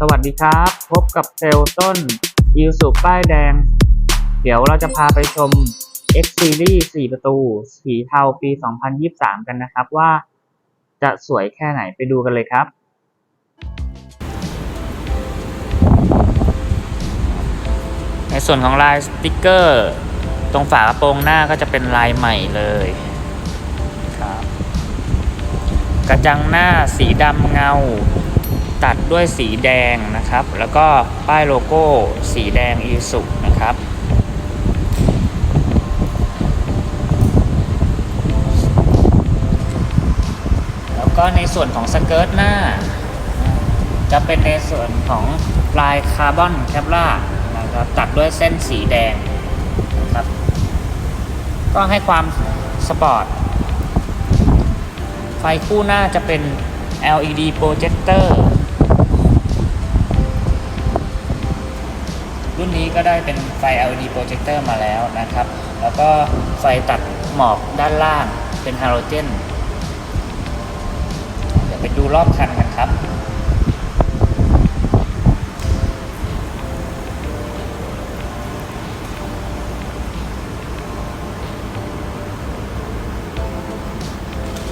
สวัสดีครับ พบกับเซลลต้นอิวสุป้ายแดง เดี๋ยวเราจะพาไปชม X Series 4 ประตู สีเทาปี 2023 กันนะครับว่า จะสวยแค่ไหนไปดูกันเลยครับในส่วนของลายสติกเกอร์ ตรงฝากระโปรงหน้าก็จะเป็นลายใหม่เลยครับ กระจังหน้าสีดำเงา ตัดด้วยสีแดงนะครับ แล้วก็ป้ายโลโก้สีแดงอีสุนะครับ แล้วก็ในส่วนของสเกิร์ตหน้า จะเป็นในส่วนของลายคาร์บอนแคปล่านะครับตัดด้วยเส้นสีแดงนะครับ ก็ให้ความสปอร์ต ไฟคู่หน้าจะเป็น LED โก็ได้เป็นไฟ LED โปรเจคเตอร์มาแล้วนะครับ แล้วก็ไฟตัดหมอกด้านล่างเป็นฮาโลเจน เดี๋ยวไปดูรอบคันกันครับ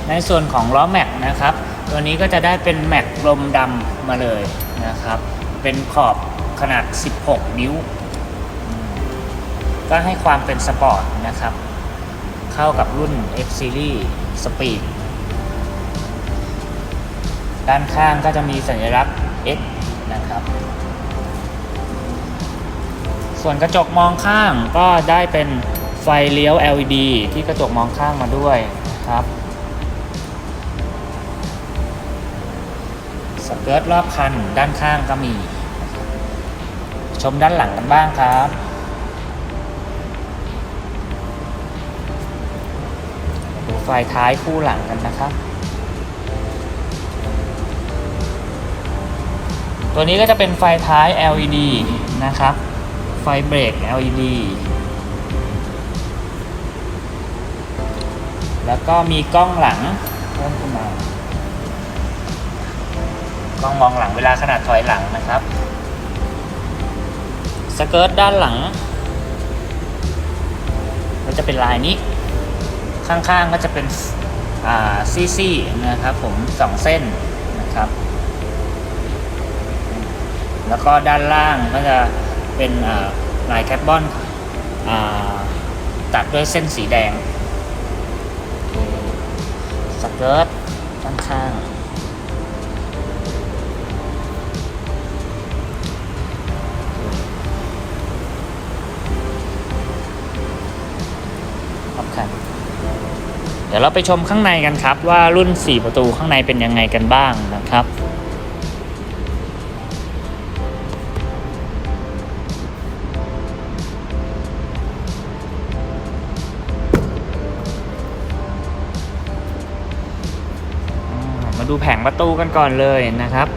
ในส่วนของล้อแม็กนะครับ ตัวนี้ก็จะได้เป็นแม็กลมดำมาเลยนะครับ เป็นขอบขนาด 16 นิ้ว ก็ให้ความเป็นสปอร์ตนะครับ เข้ากับรุ่น X Series Speed ด้านข้างก็จะมีสัญลักษณ์ X นะครับ ส่วนกระจกมองข้างก็ได้เป็นไฟเลี้ยว LED ที่กระจกมองข้างมาด้วยครับสเกิร์ตรอบคันด้านข้างก็มี ชมด้านหลังกันบ้างครับ ไฟท้ายคู่หลังกันนะครับ ตัวนี้ก็จะเป็นไฟท้าย LED นะครับ ไฟเบรก LED แล้วก็มีกล้องหลังเพิ่มขึ้นมากล้องมองหลังเวลาขนาดถอยหลังนะครับ สเกิร์ตด้านหลัง ก็จะเป็นลายนี้ ข้างๆก็จะเป็นอ่าซี่ๆนะครับผมสองเส้นนะครับ แล้วก็ด้านล่างก็จะเป็นอ่าลายแคปบอนอ่าตัดด้วยเส้นสีแดงสเกิร์ตข้างๆ ดี๋ยวเราไปชมข้างในกันครับ ว่ารุ่น 4 ประตูข้างในเป็นยังไงกันบ้างนะครับ มาดูแผงประตูกันก่อนเลยนะครับ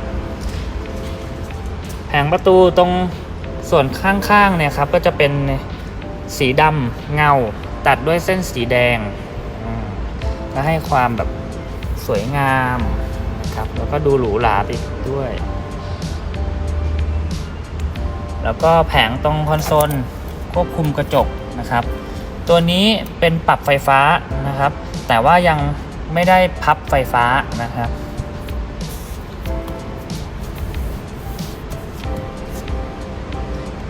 แผงประตูตรงส่วนข้างๆเนี่ยครับก็จะเป็นสีดำเงาตัดด้วยเส้นสีแดง ก็ให้ความแบบสวยงามนะครับ แล้วก็ดูหรูหราไปด้วย แล้วก็แผงตรงคอนโซลควบคุมกระจกนะครับ ตัวนี้เป็นปรับไฟฟ้านะครับ แต่ว่ายังไม่ได้พับไฟฟ้านะครับ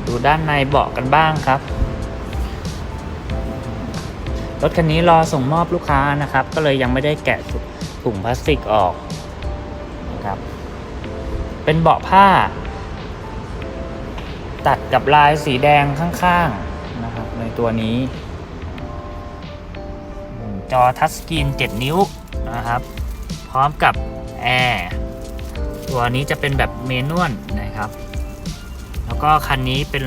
ดูด้านในเบาะกันบ้างครับ รถคันนี้รอส่งมอบลูกค้านะครับ ก็เลยยังไม่ได้แกะถุงพลาสติกออกนะครับเป็นเบาะผ้า ตัดกับลายสีแดงข้างๆนะครับในตัวนี้ จอทัชสกรีน 7 นิ้วนะครับ พร้อมกับแอร์ตัวนี้จะเป็นแบบเมนวลนะครับ แล้วก็คันนี้เป็น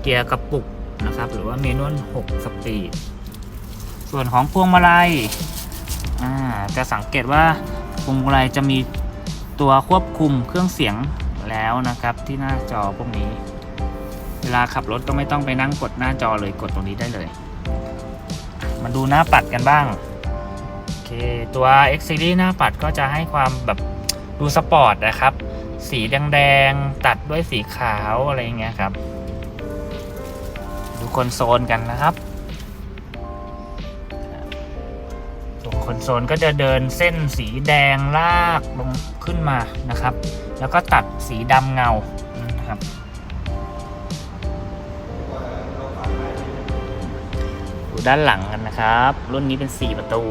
เกียร์กระปุกนะครับ หรือว่าเมนวล6สปีด ส่วนของพวงมาลัยจะสังเกตว่าพวงมาลัยจะมีตัวควบคุมเครื่องเสียงแล้วนะครับที่หน้าจอพวกนี้ เวลาขับรถก็ไม่ต้องไปนั่งกดหน้าจอเลยกดตรงนี้ได้เลย มาดูหน้าปัดกันบ้างโอเคตัว X Series หน้าปัดก็จะให้ความแบบดูสปอร์ตนะครับ สีแดงๆตัดด้วยสีขาวอะไรเงี้ยครับ ดูคอนโซลกันนะครับ ส่วนโซลก็จะเดินเส้นสีแดงลากลงขึ้นมานะครับ แล้วก็ตัดสีดำเงานะครับดูด้านหลังกันนะครับ รุ่นนี้เป็น 4 ประตู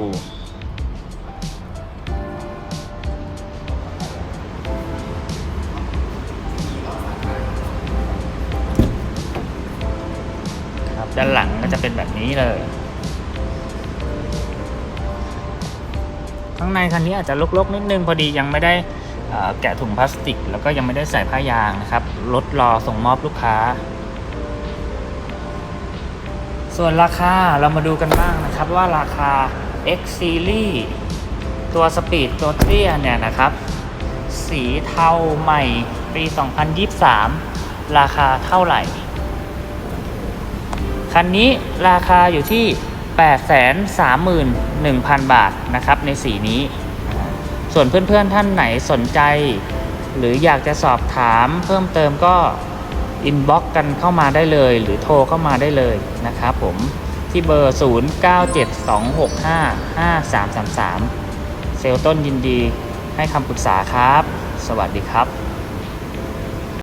ครับด้านหลังก็จะเป็นแบบนี้เลย ข้างในคันนี้อาจจะลกๆนิดนึงพอดียังไม่ได้แกะถุงพลาสติก แล้วก็ยังไม่ได้ใส่ผ้ายางนะครับรถรอส่งมอบลูกค้า ส่วนราคาเรามาดูกันบ้างนะครับว่าราคา X Series ตัวสปีดตัวเตี้ยเนี่ยนะครับ สีเทาใหม่ปี 2023 ราคาเท่าไหร่ คันนี้ราคาอยู่ที่ 831,000 บาทนะครับในสีนี้ ส่วนเพื่อนๆท่านไหนสนใจ หรืออยากจะสอบถามเพิ่มเติมก็อินบ็อกกันเข้ามาได้เลย หรือโทรเข้ามาได้เลยนะครับผมที่เบอร์ 0972655333 เซลลต้นยินดีให้คำปรึกษาครับ สวัสดีครับ